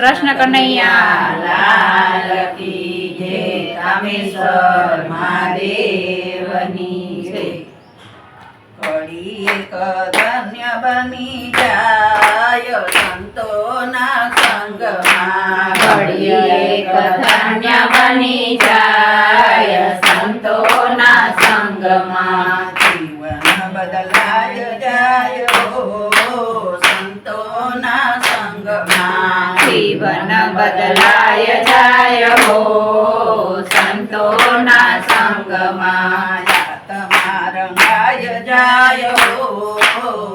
કૃષ્ણ કનૈયા લાલ કી જય કામેશ્વર મહાદેવની જય. ઘડી એક બની જાય સંતોના સંગમાં ઘડીએ એક ધન્ય બની જાય સંતોના સંગમાં જીવન બદલાય જાય. સંતોના જીવન બદલાય જાય હો સંતોના સંગમાં તમારંગાય જાય હો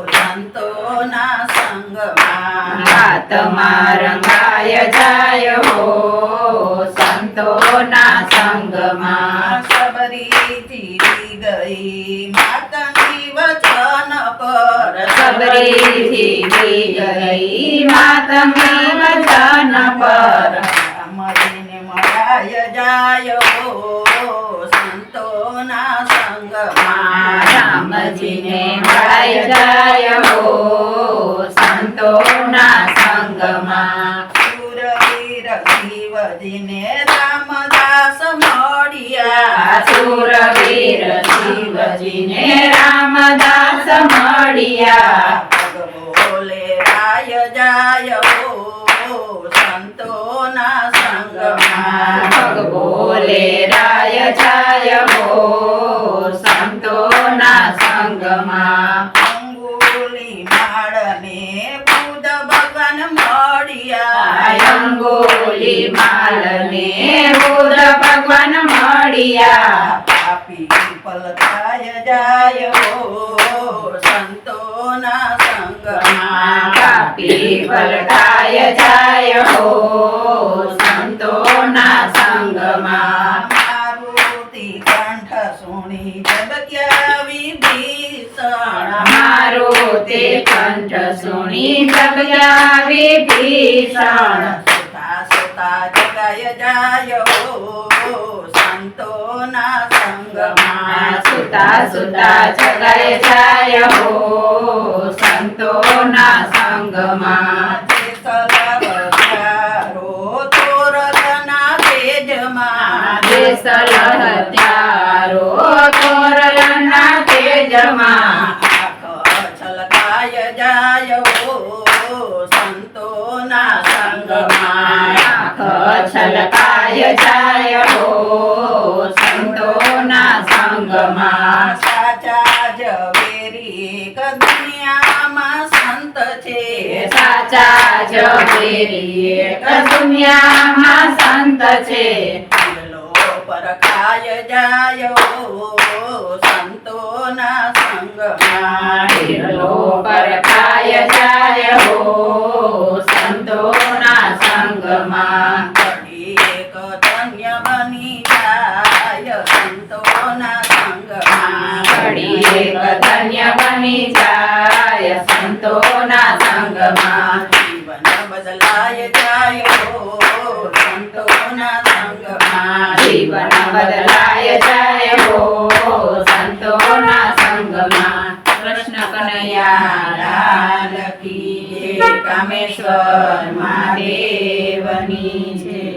સંતોના સંગમાં હાથમાં રંગાય જાય હો સંતોના સંગમાં સબરીથી ગઈ માતંગી વચન પર સબરીથી ગઈ માતમી સંગમાં રામજીને મળાય જાય હો સંતોના સંગમાં સુરવીર શિવજીને રામદાસ મળ્યા સુરવીર શિવજીને રામદાસ મળ્યા બોલે રાય જાય હો સંતોના સંગમાં ભગ બોલે રાય જાય હો સંગમાં અંગુલી માળને બુધ ભગવાન મળ્યા. અંગોલી માલને બુધ ભગવાન મળ્યા. પાપી પલકાય જાય હો સંતોના સંગમાં કાપી પલટાય જાય સંતોના સંગમાં. કંઠ સુણી જગત્યા વિભીષણ મારો તે કંઠ સુણી જગ્યા વિભીષણ સુતા સુતા જગાય જાય સંતોના સંગમાં. સુતા સુતા જગાય જાય હો સંતોના સંગમાં. દેસલ હત્યારો કોરલના તેજમાં છલકાય જાય સંતોના સંગમાં. છલકાય જાય સંતોના સંગમાં. સાચા જવેરી દુનિયામાં સંત છે. સાચા જવેરી દુનિયામાં સંત છે. પરખાય જાય સંતોના સંગમાં. ઢીલો પરખાય જાય સંતોના સંગમાં. ઘડી એક ધન્ય બની જાય સંતોના સંગમાં. ઘડી એક ધન્ય બની જાય સંતોના સંગમાં. જીવન બદલાય જાય જીવન બદલાય જાય હો સંતોના સંગમાં કૃષ્ણ કનૈયા કામેશ્વર મહાદેવની જય